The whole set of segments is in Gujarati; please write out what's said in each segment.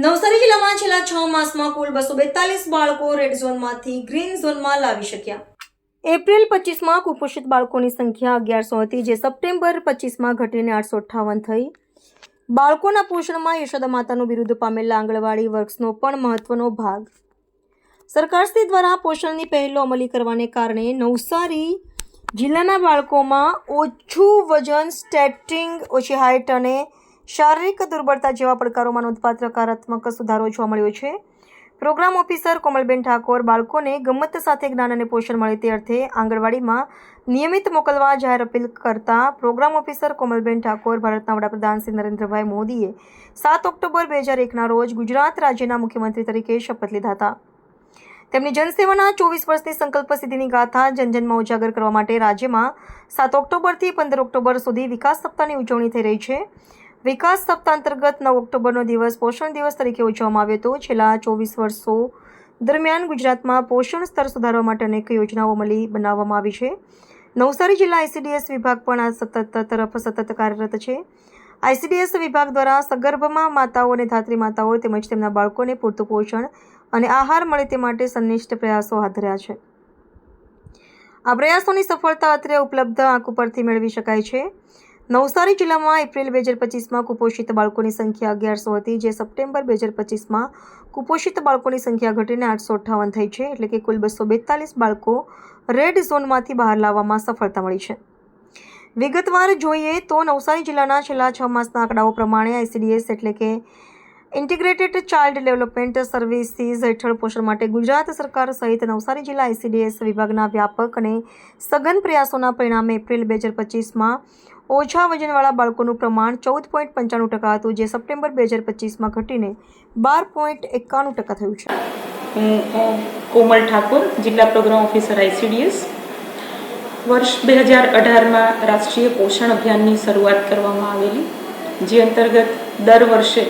નવસારી જિલ્લામાં છેલ્લા છ માસમાં કુલ બસો બેતાલીસ બાળકો રેડ ઝોનમાંથી ગ્રીન ઝોનમાં લાવી શક્યા. એપ્રિલ પચીસમાં કુપોષિત બાળકોની સંખ્યા અગિયારસો હતી, જે સપ્ટેમ્બર પચીસમાં ઘટીને આઠસો અઠ્ઠાવન થઈ. બાળકોના પોષણમાં યશોદા માતાનું બિરુદ પામેલા આંગણવાડી વર્ક્સનો પણ મહત્વનો ભાગ. સરકારશ્રી દ્વારા પોષણની પહેલો અમલી કરવાને કારણે નવસારી જિલ્લાના બાળકોમાં ઓછું વજન સ્ટેટિંગ ઓછી હાઇટ અને શારીરિક દુર્બળતા જેવા પડકારોમાં નોંધપાત્ર હકારાત્મક સુધારો જોવા મળ્યો છે. પ્રોગ્રામ ઓફિસર કોમલબેન ઠાકોર બાળકોને ગમત સાથે જ્ઞાન અને પોષણ મળે તે અર્થે આંગણવાડીમાં નિયમિત મોકલવા જાહેર અપીલ કરતા પ્રોગ્રામ ઓફિસર કોમલબેન ઠાકોર ભારતના વડાપ્રધાન શ્રી નરેન્દ્રભાઈ મોદીએ સાત ઓક્ટોબર બે હજાર એકના રોજ ગુજરાત રાજ્યના મુખ્યમંત્રી તરીકે શપથ લીધા હતા. તેમની જનસેવાના ચોવીસ વર્ષની સંકલ્પ સિદ્ધિની ગાથા જનજનમાં ઉજાગર કરવા માટે રાજ્યમાં સાત ઓક્ટોબરથી પંદર ઓક્ટોબર સુધી વિકાસ સપ્તાહની ઉજવણી થઈ રહી છે. વિકાસ સપ્તાહ અંતર્ગત નવ ઓક્ટોબરનો દિવસ પોષણ દિવસ તરીકે ઉજવવામાં આવ્યો હતો. છેલ્લા ચોવીસ વર્ષો દરમિયાન ગુજરાતમાં પોષણ સ્તર સુધારવા માટે અનેક યોજનાઓ અમલી બનાવવામાં આવી છે. નવસારી જિલ્લા આઈસીડીએસ વિભાગ પણ આ સતત તરફ સતત કાર્યરત છે. આઈસીડીએસ વિભાગ દ્વારા સગર્ભમાં માતાઓ અને ધાત્રી માતાઓ તેમજ તેમના બાળકોને પૂરતું પોષણ અને આહાર મળે તે માટે સંનિષ્ઠ પ્રયાસો હાથ ધર્યા છે. આ પ્રયાસોની સફળતા અત્રે ઉપલબ્ધ આંખ ઉપરથી મેળવી શકાય છે. નવસારી જિલ્લામાં એપ્રિલ બે હજાર પચીસમાં કુપોષિત બાળકોની સંખ્યા અગિયારસો હતી, જે સપ્ટેમ્બર બે હજાર પચીસમાં કુપોષિત બાળકોની સંખ્યા ઘટીને આઠસો અઠ્ઠાવન થઈ છે, એટલે કે કુલ બસો બેતાલીસ બાળકો રેડ ઝોનમાંથી બહાર લાવવામાં સફળતા મળી છે. વિગતવાર જોઈએ તો નવસારી જિલ્લાના છેલ્લા છ માસના આંકડાઓ પ્રમાણે આઈસીડીએસ એટલે કે ઇન્ટિગ્રેટેડ ચાઇલ્ડ ડેવલપમેન્ટ સર્વિસીસ હેઠળ પોષણ માટે ગુજરાત સરકાર સહિત નવસારી જિલ્લા આઈસીડીએસ વિભાગના વ્યાપક અને સઘન પ્રયાસોના પરિણામે એપ્રિલ બે હજાર પચીસમાં ઓછા વજનવાળા બાળકોનું પ્રમાણ ચૌદ પોઈન્ટ પંચાણું ટકા હતું, જે સપ્ટેમ્બર બે હજાર પચીસમાં ઘટીને બાર પોઈન્ટ એકાણું ટકા થયું છે. કોમલ ઠાકોર, જિલ્લા પ્રોગ્રામ ઓફિસર આઈસીડીએસ વર્ષ બે હજાર અઢારમાં રાષ્ટ્રીય પોષણ અભિયાનની શરૂઆત કરવામાં આવેલી, જે અંતર્ગત દર વર્ષે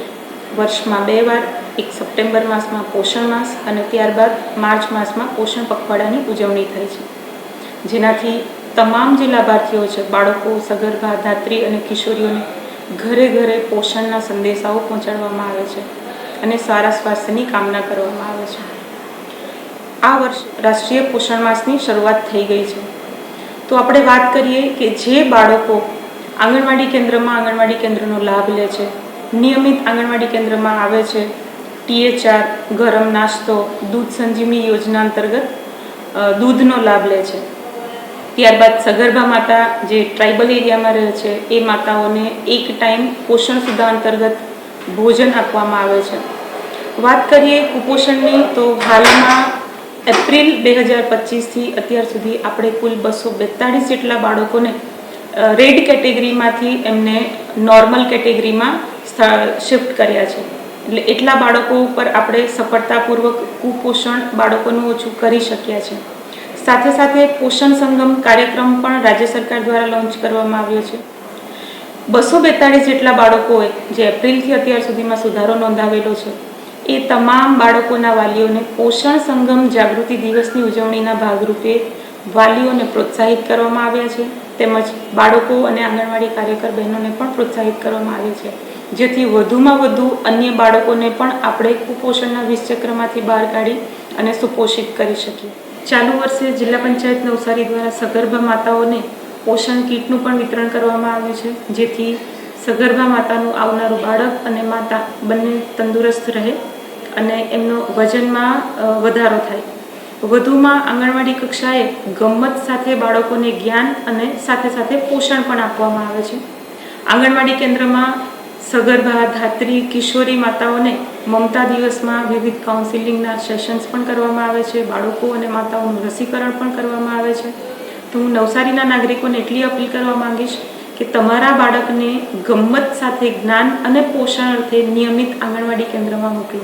વર્ષમાં બે વાર, એક સપ્ટેમ્બર માસમાં પોષણ માસ અને ત્યારબાદ માર્ચ માસમાં પોષણ પખવાડાની ઉજવણી થાય છે. જેનાથી તમામ જે લાભાર્થીઓ છે, બાળકો, સગર્ભા, ધાત્રી અને કિશોરીઓને ઘરે ઘરે પોષણના સંદેશાઓ પહોંચાડવામાં આવે છે અને સારા સ્વાસ્થ્યની કામના કરવામાં આવે છે. આ વર્ષ રાષ્ટ્રીય પોષણ માસની શરૂઆત થઈ ગઈ છે. તો આપણે વાત કરીએ કે જે બાળકો આંગણવાડી કેન્દ્રમાં આંગણવાડી કેન્દ્રનો લાભ લે છે નિયમિત આંગણવાડી કેન્દ્રમાં આવે છે. ટીએચઆર, ગરમ નાસ્તો, દૂધ સંજીવની યોજના અંતર્ગત દૂધનો લાભ લે છે. ત્યારબાદ સગર્ભા માતા જે ટ્રાઇબલ એરિયામાં રહે છે, એ માતાઓને એક ટાઈમ પોષણ સુધા અંતર્ગત ભોજન આપવામાં આવે છે. વાત કરીએ કુપોષણની, તો હાલમાં એપ્રિલ બે હજાર પચીસથી અત્યાર સુધી આપણે કુલ બસો બેતાળીસ જેટલા બાળકોને રેડ કેટેગરીમાંથી એમને નોર્મલ કેટેગરીમાં શિફ્ટ કર્યા છે. એટલે એટલા બાળકો ઉપર આપણે સફળતાપૂર્વક કુપોષણ બાળકોનું ઓછું કરી શક્યા છે. સાથે સાથે પોષણ સંગમ કાર્યક્રમ પણ રાજ્ય સરકાર દ્વારા લોન્ચ કરવામાં આવ્યો છે. બસો બેતાળીસ જેટલા બાળકોએ જે એપ્રિલથી અત્યાર સુધીમાં સુધારો નોંધાવેલો છે, એ તમામ બાળકોના વાલીઓને પોષણ સંગમ જાગૃતિ દિવસની ઉજવણીના ભાગરૂપે વાલીઓને પ્રોત્સાહિત કરવામાં આવ્યા છે. તેમજ બાળકો અને આંગણવાડી કાર્યકર બહેનોને પણ પ્રોત્સાહિત કરવામાં આવે છે. જેથી વધુમાં વધુ અન્ય બાળકોને પણ આપણે કુપોષણના વિષચક્રમાંથી બહાર કાઢી અને સુપોષિત કરી શકીએ. ચાલુ વર્ષે જિલ્લા પંચાયત નવસારી દ્વારા સગર્ભા માતાઓને પોષણ કીટનું પણ વિતરણ કરવામાં આવ્યું છે. જેથી સગર્ભા માતાનું આવનારું બાળક અને માતા બંને તંદુરસ્ત રહે અને એમનો વજનમાં વધારો થાય. વધુમાં આંગણવાડી કક્ષાએ ગમત સાથે બાળકોને જ્ઞાન અને સાથે સાથે પોષણ પણ આપવામાં આવે છે. આંગણવાડી કેન્દ્રમાં સગર્ભા, ધાત્રી, કિશોરી માતાઓને મમતા દિવસમાં વિવિધ કાઉન્સિલિંગના સેશન્સ પણ કરવામાં આવે છે. બાળકો અને માતાઓનું રસીકરણ પણ કરવામાં આવે છે. તો હું નવસારીના નાગરિકોને એટલી અપીલ કરવા માંગીશ કે તમારા બાળકને ગમત સાથે જ્ઞાન અને પોષણ અર્થે નિયમિત આંગણવાડી કેન્દ્રમાં મોકલો.